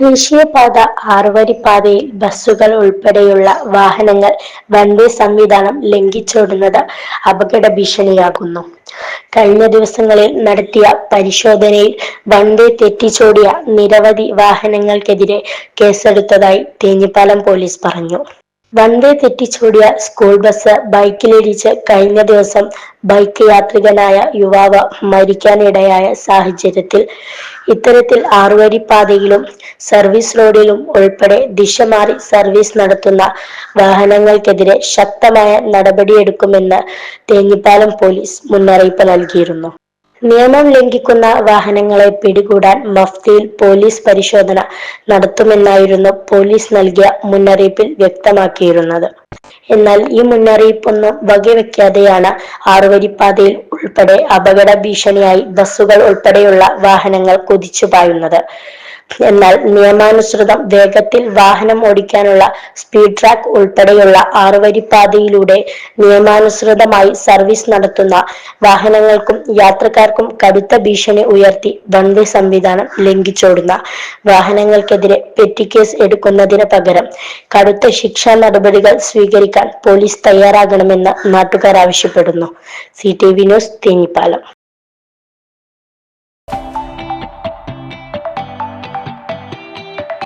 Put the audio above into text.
ദേശീയപാത ആറുവരിപ്പാതയിൽ ബസ്സുകൾ ഉൾപ്പെടെയുള്ള വാഹനങ്ങൾ വൺവേ സംവിധാനം ലംഘിച്ചോടുന്നത് അപകട ഭീഷണിയാകുന്നു കഴിഞ്ഞ ദിവസങ്ങളിൽ നടത്തിയ പരിശോധനയിൽ വൺവേ തെറ്റിച്ചോടിയ നിരവധി വാഹനങ്ങൾക്കെതിരെ കേസെടുത്തതായി തേഞ്ഞിപ്പാലം പോലീസ് പറഞ്ഞു. വൺവേ തെറ്റിച്ചോടിയ സ്കൂൾ ബസ് ബൈക്കിലിടിച്ച് കഴിഞ്ഞ ദിവസം ബൈക്ക് യാത്രികനായ യുവാവ് മരിക്കാനിടയായ സാഹചര്യത്തിൽ ഇത്തരത്തിൽ ആറുവരിപ്പാതയിലും സർവീസ് റോഡിലും ഉൾപ്പെടെ ദിശ മാറി സർവീസ് നടത്തുന്ന വാഹനങ്ങൾക്കെതിരെ ശക്തമായ നടപടിയെടുക്കുമെന്ന് തേഞ്ഞിപ്പാലം പോലീസ് മുന്നറിയിപ്പ് നൽകിയിരുന്നു. നിയമം ലംഘിക്കുന്ന വാഹനങ്ങളെ പിടികൂടാൻ മഫ്തിയിൽ പോലീസ് പരിശോധന നടത്തുമെന്നായിരുന്നു പോലീസ് നൽകിയ മുന്നറിയിപ്പിൽ വ്യക്തമാക്കിയിരുന്നത്. എന്നാൽ ഈ മുന്നറിയിപ്പൊന്നും വകവെക്കാതെയാണ് ആറുവരിപ്പാതയിൽ ഉൾപ്പെടെ അപകട ഭീഷണിയായി ബസ്സുകൾ ഉൾപ്പെടെയുള്ള വാഹനങ്ങൾ കുതിച്ചു പായുന്നത് എന്നാൽ നിയമാനുസൃതം വേഗത്തിൽ വാഹനം ഓടിക്കാനുള്ള സ്പീഡ് ട്രാക്ക് ഉൾപ്പെടെയുള്ള ആറുവരിപ്പാതയിലൂടെ നിയമാനുസൃതമായി സർവീസ് നടത്തുന്ന വാഹനങ്ങൾക്കും യാത്രക്കാർക്കും കടുത്ത ഭീഷണി ഉയർത്തി വൺവേ സംവിധാനം ലംഘിച്ചോടുന്ന വാഹനങ്ങൾക്കെതിരെ പെറ്റി കേസ് എടുക്കുന്നതിന് പകരം കടുത്ത ശിക്ഷാ നടപടികൾ സ്വീകരിക്കാൻ പോലീസ് തയ്യാറാകണമെന്ന് നാട്ടുകാർ ആവശ്യപ്പെടുന്നു. C T V news Thenhipalam